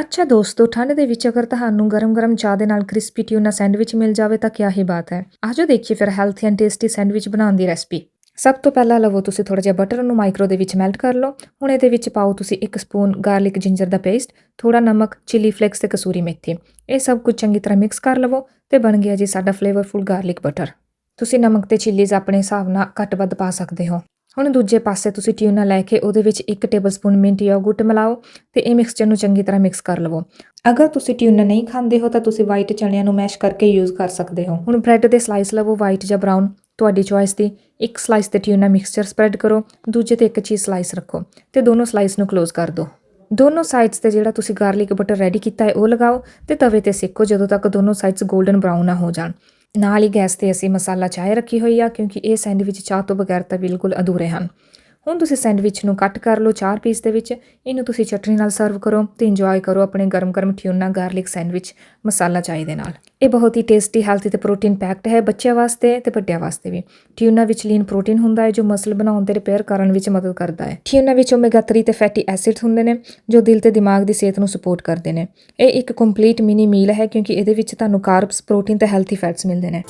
ਅੱਛਾ ਦੋਸਤੋ, ਠੰਡ ਦੇ ਵਿੱਚ ਅਗਰ ਤੁਹਾਨੂੰ ਗਰਮ-ਗਰਮ ਚਾਹ ਦੇ ਨਾਲ ਕ੍ਰਿਸਪੀ ਟਿਊਨਾ ਸੈਂਡਵਿਚ ਮਿਲ ਜਾਵੇ ਤਾਂ ਕਿਆ ਹੀ ਬਾਤ ਹੈ। ਆਜੋ ਦੇਖੀਏ ਫਿਰ ਹੈਲਥੀ ਐਂਡ ਟੇਸਟੀ ਸੈਂਡਵਿਚ ਬਣਾਉਣ ਦੀ ਰੈਸਪੀ ਸਭ ਤੋਂ ਪਹਿਲਾਂ ਲਵੋ ਤੁਸੀਂ ਥੋੜਾ ਜਿਹਾ ਬਟਰ ਨੂੰ ਮਾਈਕਰੋ ਦੇ ਵਿੱਚ ਮੈਲਟ ਕਰ ਲਓ। ਹੁਣ ਇਹਦੇ ਵਿੱਚ ਪਾਓ ਤੁਸੀਂ 1 ਸਪੂਨ ਗਾਰਲਿਕ ਜਿੰਜਰ ਦਾ ਪੇਸਟ ਥੋੜਾ ਨਮਕ ਚਿਲੀ ਫਲੇਕਸ ਤੇ ਕਸੂਰੀ ਮੇਥੀ। ਇਹ ਸਭ ਕੁਝ ਚੰਗੀ ਤਰ੍ਹਾਂ ਮਿਕਸ ਕਰ ਲਵੋ ਤੇ ਬਣ ਗਿਆ ਜੀ ਸਾਡਾ ਫਲੇਵਰਫੁਲ ਗਾਰਲਿਕ ਬਟਰ ਤੁਸੀਂ ਨਮਕ ਤੇ ਚਿੱਲੀਜ਼ ਆਪਣੇ ਹਿਸਾਬ ਨਾਲ ਘੱਟ ਵੱਧ ਪਾ ਸਕਦੇ ਹੋ। ਹੁਣ ਦੂਜੇ ਪਾਸੇ ਤੁਸੀਂ ਟਿਊਨਾ ਲੈ ਕੇ ਉਹਦੇ ਵਿੱਚ 1 ਟੇਬਲਸਪੂਨ ਮਿੰਟ ਯੋਗਰਟ ਮਿਲਾਓ ਤੇ ਇਹ ਮਿਕਸਚਰ ਨੂੰ ਚੰਗੀ ਤਰ੍ਹਾਂ ਮਿਕਸ ਕਰ ਲਵੋ। ਅਗਰ ਤੁਸੀਂ ਟਿਊਨਾ ਨਹੀਂ ਖਾਂਦੇ ਹੋ ਤਾਂ ਤੁਸੀਂ ਵਾਈਟ ਚਣਿਆਂ ਨੂੰ ਮੈਸ਼ ਕਰਕੇ ਯੂਜ਼ ਕਰ ਸਕਦੇ ਹੋ। ਹੁਣ ਬ੍ਰੈਡ ਦੇ ਸਲਾਈਸ ਲਵੋ ਵਾਈਟ ਜਾਂ ਬਰਾਊਨ ਤੁਹਾਡੀ ਚੋਇਸ ਦੀ। ਇੱਕ ਸਲਾਈਸ ਤੇ ਟਿਊਨਾ ਮਿਕਸਚਰ ਸਪਰੈਡ ਕਰੋ, ਦੂਜੇ ਤੇ ਇੱਕ ਚੀਜ਼ ਸਲਾਈਸ ਰੱਖੋ ਤੇ ਦੋਨੋਂ ਸਲਾਈਸ ਨੂੰ ਕਲੋਜ਼ ਕਰ ਦਿਓ। ਦੋਨੋਂ ਸਾਈਡਸ ਤੇ ਜਿਹੜਾ ਤੁਸੀਂ ਗਾਰਲਿਕ ਬਟਰ ਰੈਡੀ ਕੀਤਾ ਹੈ, ਉਹ ਲਗਾਓ ਤੇ ਤਵੇ ਤੇ ਸੇਕੋ ਜਦੋਂ ਤੱਕ ਦੋਨੋਂ ਸਾਈਡਸ 골ਡਨ ਬਰਾਊਨ ਨਾ ਹੋ ਜਾਣ। ਨਾਲ ਹੀ ਗੈਸ ਤੇ ਅਸੀਂ ਮਸਾਲਾ ਚਾਹ ਰੱਖੀ ਹੋਈ ਆ, ਕਿਉਂਕਿ ਇਹ ਸੈਂਡਵਿਚ ਚਾਹ ਤੋਂ ਬਗੈਰ ਤਾਂ ਬਿਲਕੁਲ ਅਧੂਰੇ ਹਨ। ਹੁਣ ਤੁਸੀਂ ਸੈਂਡਵਿਚ ਨੂੰ ਕੱਟ ਕਰ ਲਓ ਚਾਰ ਪੀਸ ਦੇ ਵਿੱਚ। ਇਹਨੂੰ ਤੁਸੀਂ ਚਟਨੀ ਨਾਲ ਸਰਵ ਕਰੋ ਤੇ ਇੰਜੋਏ ਕਰੋ ਆਪਣੇ ਗਰਮ-ਗਰਮ ਟਿਊਨਾ ਗਾਰਲਿਕ ਸੈਂਡਵਿਚ ਮਸਾਲਾ ਚਾਹ ਦੇ ਨਾਲ। ਇਹ ਬਹੁਤ ਹੀ ਟੇਸਟੀ ਹੈਲਥੀ ਤੇ ਪ੍ਰੋਟੀਨ ਪੈਕਡ ਹੈ ਬੱਚਿਆਂ ਵਾਸਤੇ ਤੇ ਵੱਡਿਆਂ ਵਾਸਤੇ ਵੀ। ਟਿਊਨਾ ਵਿੱਚ ਲੀਨ ਪ੍ਰੋਟੀਨ ਹੁੰਦਾ ਹੈ ਜੋ ਮਸਲ ਬਣਾਉਣ ਤੇ ਰਿਪੇਅਰ ਕਰਨ ਵਿੱਚ ਮਦਦ ਕਰਦਾ ਹੈ। ਟਿਊਨਾ ਵਿੱਚ ਓਮੇਗਾ 3 ਤੇ ਫੈਟੀ ਐਸਿਡਸ ਹੁੰਦੇ ਨੇ ਜੋ ਦਿਲ ਤੇ ਦਿਮਾਗ ਦੀ ਸਿਹਤ ਨੂੰ ਸਪੋਰਟ ਕਰਦੇ ਨੇ। ਇਹ ਇੱਕ ਕੰਪਲੀਟ ਮਿਨੀ ਮੀਲ ਹੈ ਕਿਉਂਕਿ ਇਹਦੇ ਵਿੱਚ ਤੁਹਾਨੂੰ ਕਾਰਬਸ ਪ੍ਰੋਟੀਨ ਤੇ ਹੈਲਥੀ ਫੈਟਸ ਮਿਲਦੇ ਨੇ।